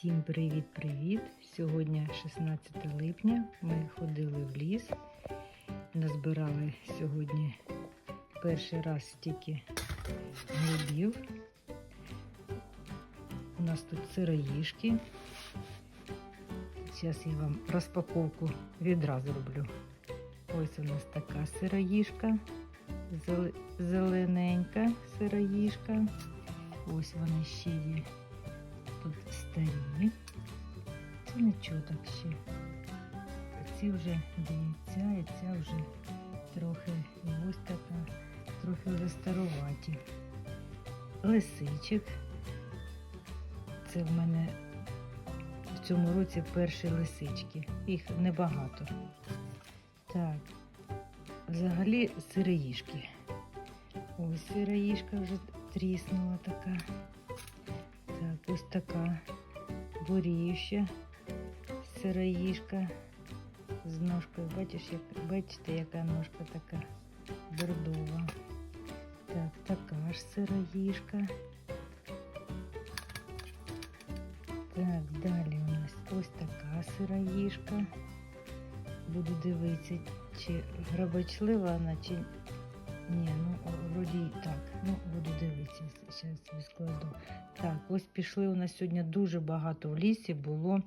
Всім привіт-привіт! Сьогодні 16 липня. Ми ходили в ліс, назбирали сьогодні перший раз стільки грибів. У нас тут сироїшки. Зараз я вам розпаковку відразу роблю. Ось у нас така сироїшка, зеле- зелененька сироїшка. Ось вони ще є. Тут старі. Це нічого так ще. Ці вже дивіться, і ця вже трохи ось така, трохи вже старуваті. Лисичик. Це в мене в цьому році перші лисички. Їх небагато. Так, взагалі сироїшки. Ось сироїшка вже тріснула така. Ось така буріюща сироїшка з ножкою. Бачиш, як, бачите, яка ножка така бордова. Так, така ж сироїшка. Так, далі у нас ось така сироїшка. Буду дивитися, чи грабочлива вона, чи ні, ну вроді так. Ну, буду дивитися, зараз відкладу. Так, ось пішли у нас сьогодні дуже багато в лісі було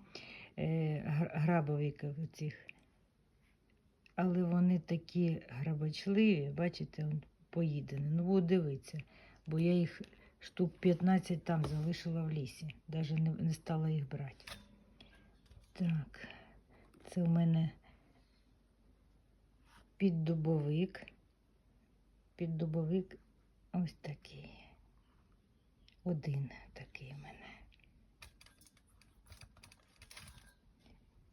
е, гр- грабовиків цих. Але вони такі грабочливі, бачите, поїдені. Ну, буду дивитися, бо я їх штук 15 там залишила в лісі. Навіть не, не стала їх брати. Так, це в мене піддубовик. Піддубовик ось такий. Один такий в мене.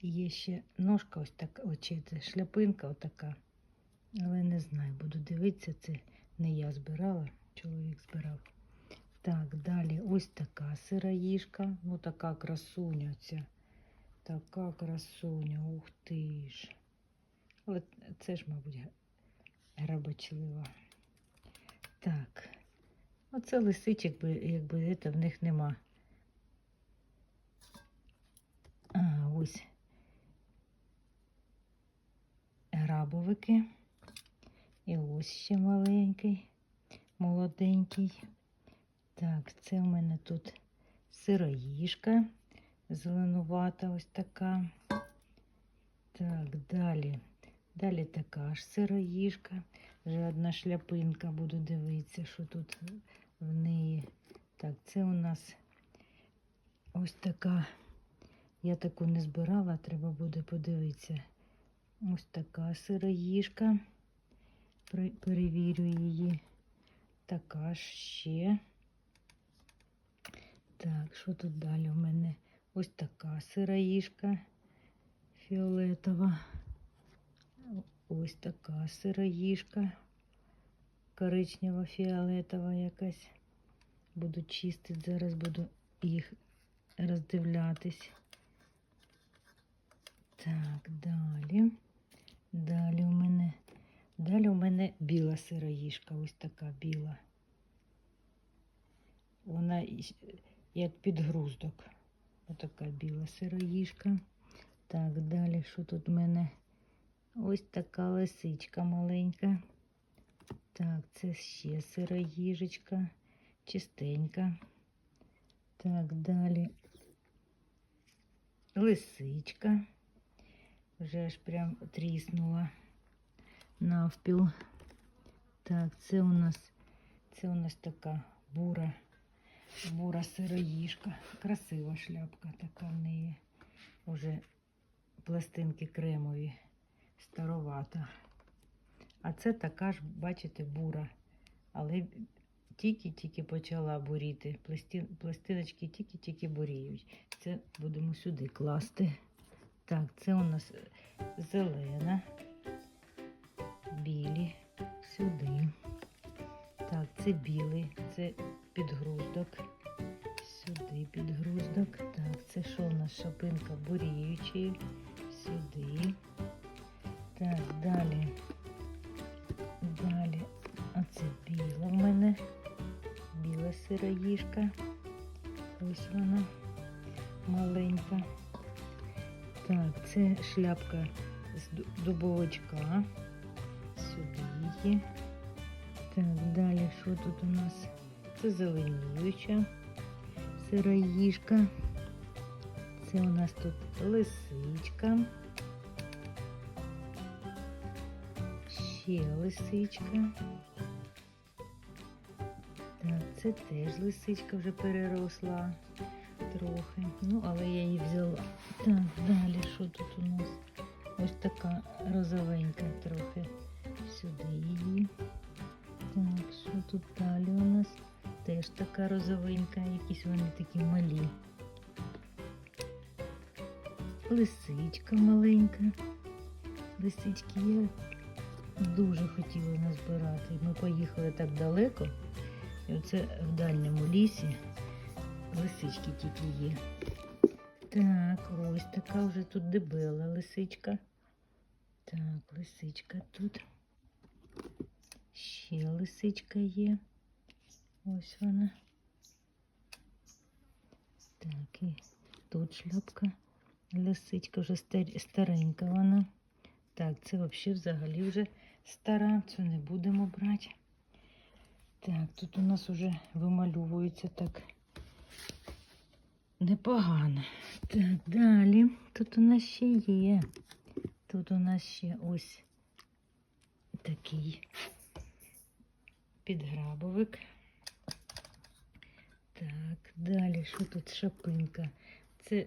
Є ще ножка ось така, очі, це шляпинка отака. Але не знаю, буду дивитися, це не я збирала, чоловік збирав. Так, далі ось така сироїшка, ну така красуня ця. Така красуня, ух ти ж. Але це ж, мабуть, грабочлива. Так. Оце лисичок, би, якби це в них нема. А, ось грабовики. І ось ще маленький, молоденький. Так, це в мене тут сироїшка, зеленувата ось така. Так, далі. Далі така ж сироїшка. Вже одна шляпинка, буду дивитися, що тут в неї. Так, це у нас ось така. Я таку не збирала, треба буде подивитися. Ось така сироїшка. Пре- Перевірю її. Така ще. Так, що тут далі у мене? Ось така сироїшка фіолетова. Ось така сироїшка. Коричнева фіолетова якась. Буду чистити, зараз буду їх роздивлятись. Так, далі. Далі у мене. Далі у мене біла сироїшка, ось така біла. Вона як підгруздок. Ось така біла сироїшка. Так, далі що тут в мене? Ось така лисичка маленька. Так, це ще сироїжечка, чистенька. Так, далі лисичка. Вже аж прям тріснула навпіл. Так, це у нас, це у нас така бура, бура сироїжка. Красива шляпка така в неї. Уже пластинки кремові старовата. А це така ж, бачите, бура. Але тільки-тільки почала буріти. Пласти- Пластиночки тільки-тільки буріють. Це будемо сюди класти. Так, це у нас зелена, білі, сюди. Так, це білий, це підгруздок. Сюди підгруздок. Так, це що у нас шапинка буріючий. Сюди. Так, далі. Далі. Оце біла в мене. Біла сироїжка. Ось вона. маленька. Так, це шляпка з ду- дубовичка. Сюди її. Так, далі що тут у нас? Це зеленіюча сироїжка. Це у нас тут лисичка. Ще лисичка. Так, це теж лисичка вже переросла трохи. Ну, але я її взяла. Так, далі що тут у нас? Ось така розовенька трохи. Сюди її. Так, що тут далі у нас? Теж така розовенька, якісь вони такі малі. Лисичка маленька. Лисички я дуже хотіла назбирати. Ми поїхали так далеко. І оце в дальньому лісі лисички тільки є. Так, ось така вже тут дебела лисичка. Так, лисичка тут. Ще лисичка є. Ось вона. Так, і тут шляпка. Лисичка вже старенька вона. Так, це взагалі взагалі вже стара, це не будемо брати. Так, тут у нас вже вимальовується так непогано. Так, далі. Тут у нас ще є. Тут у нас ще ось такий підграбовик. Так, далі, що тут шапинка? Це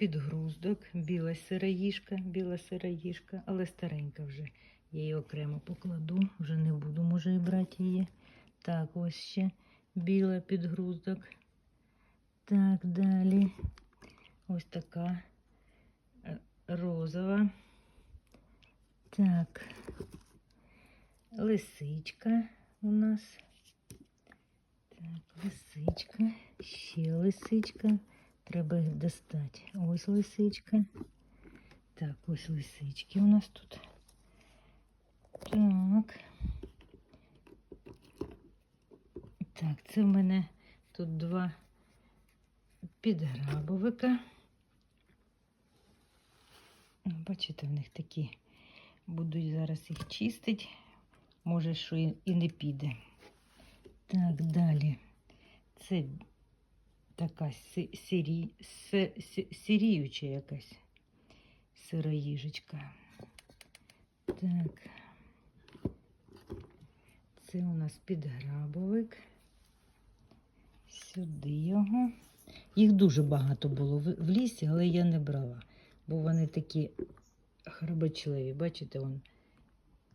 підгруздок, біла сироїжка, біла сироїжка, але старенька вже. Я її окремо покладу, вже не буду, може, і брати її. Так, ось ще біла підгруздок. Так, далі. Ось така е, розова. Так, лисичка у нас. Так, лисичка, ще лисичка. Треба їх достати. Ось лисичка. Так, ось лисички у нас тут. Так. Так, це в мене тут два підграбовика. Бачите, в них такі будуть зараз їх чистити. Може, що і не піде. Так, далі. Це така сирі, си- си- сиріюча якась сироїжечка. Так. Це у нас підграбовик. Сюди його. Їх дуже багато було в, лісі, але я не брала, бо вони такі храбочливі. Бачите, вон.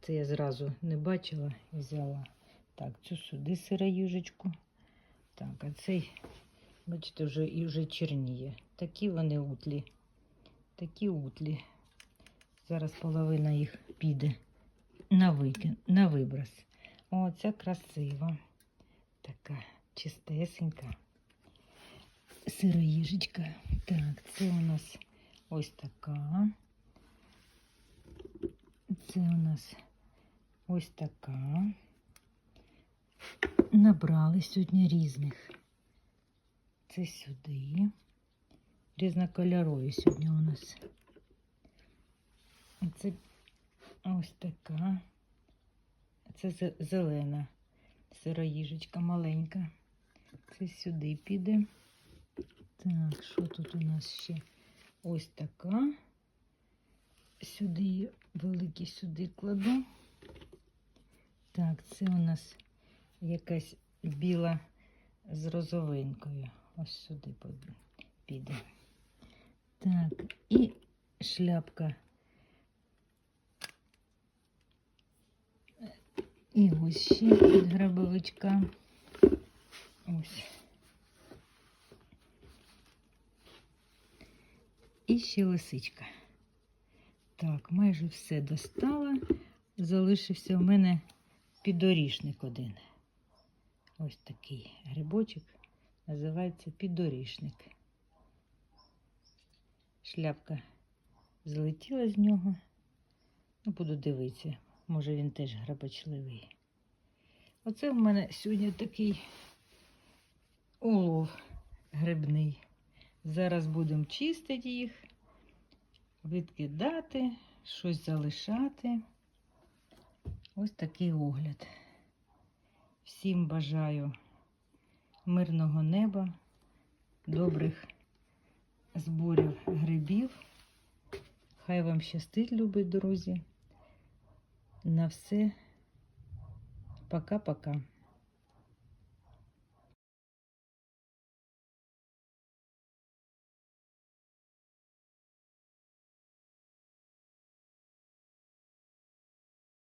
Це я зразу не бачила і взяла. Так, цю сюди сироюжечку. Так, а цей, бачите, вже і вже чорніє. Такі вони утлі. Такі утлі. Зараз половина їх піде на викин, на виброс. О, красива. Така чистесенька. Сироїжечка. Так, це у нас ось така. Це у нас ось така. Набрали сьогодні різних. Це сюди. Різнокольорові сьогодні у нас. Це ось така. Це зелена сироїжечка маленька. Це сюди піде. Так, що тут у нас ще? Ось така. Сюди великі сюди кладу. Так, це у нас якась біла з розовинкою. Ось сюди піде. Так, і шляпка. І ось ще від грабовичка. Ось. І ще лисичка. Так, майже все достала. Залишився в мене підорішник один. Ось такий грибочок. Називається підорішник. Шляпка злетіла з нього. Ну, буду дивитися. Може він теж грабочливий. Оце в мене сьогодні такий улов грибний. Зараз будемо чистити їх, відкидати, щось залишати. Ось такий огляд. Всім бажаю мирного неба, добрих зборів грибів. Хай вам щастить, любі друзі. На все. Пока-пока.